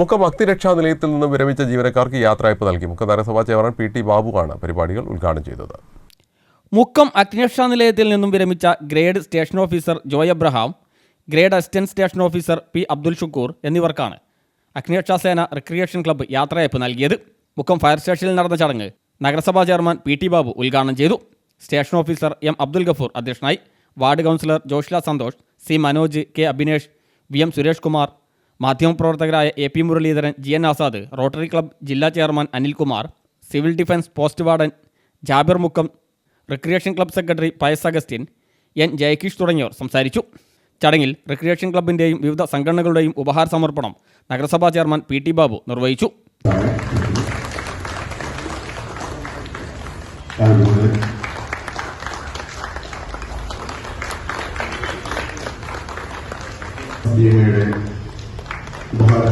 മുക്കം ഭക്തിരക്ഷാ നിലയത്തിൽ നിന്നും വിരമിച്ച ജീവനക്കാർക്ക് യാത്രയപ്പ് നൽകി. മുക്കം നഗരസഭാ ചെയർമാൻ പി ടി ബാബുവാണ് പരിപാടികൾ ഉദ്ഘാടനം ചെയ്തത്. മുക്കം അഗ്നിരക്ഷാ നിലയത്തിൽ നിന്നും വിരമിച്ച grade station officer Joy Abraham grade assistant station officer P Abdul Shukoor എന്നിവർക്കാണ് അഗ്നിരക്ഷാ സേന റിക്രിയേഷൻ ക്ലബ്ബ് യാത്രയപ്പ് നൽകിയത്. മുക്കം ഫയർ സ്റ്റേഷനിൽ നടന്ന ചടങ്ങ് നഗരസഭാ ചെയർമാൻ പി ടി ബാബു ഉദ്ഘാടനം ചെയ്തു. Station officer M Abdul Gafoor അധ്യക്ഷനായി. Ward councillor Joshla Santhosh C Manoj K Abhinesh V M Suresh Kumar മാധ്യമപ്രവർത്തകരായ A P Muraleedharan G N Azad rotary club ജില്ലാ chairman Anilkumar civil defence post warden Jabir Mukkam recreation club secretary Pius Augustine N Jayakish തുടങ്ങിയവർ സംസാരിച്ചു. ചടങ്ങിൽ recreation ക്ലബിന്റെയും വിവിധ സംഘടനകളുടെയും ഉപഹാര സമർപ്പണം നഗരസഭാ chairman P T Babu നിർവഹിച്ചു.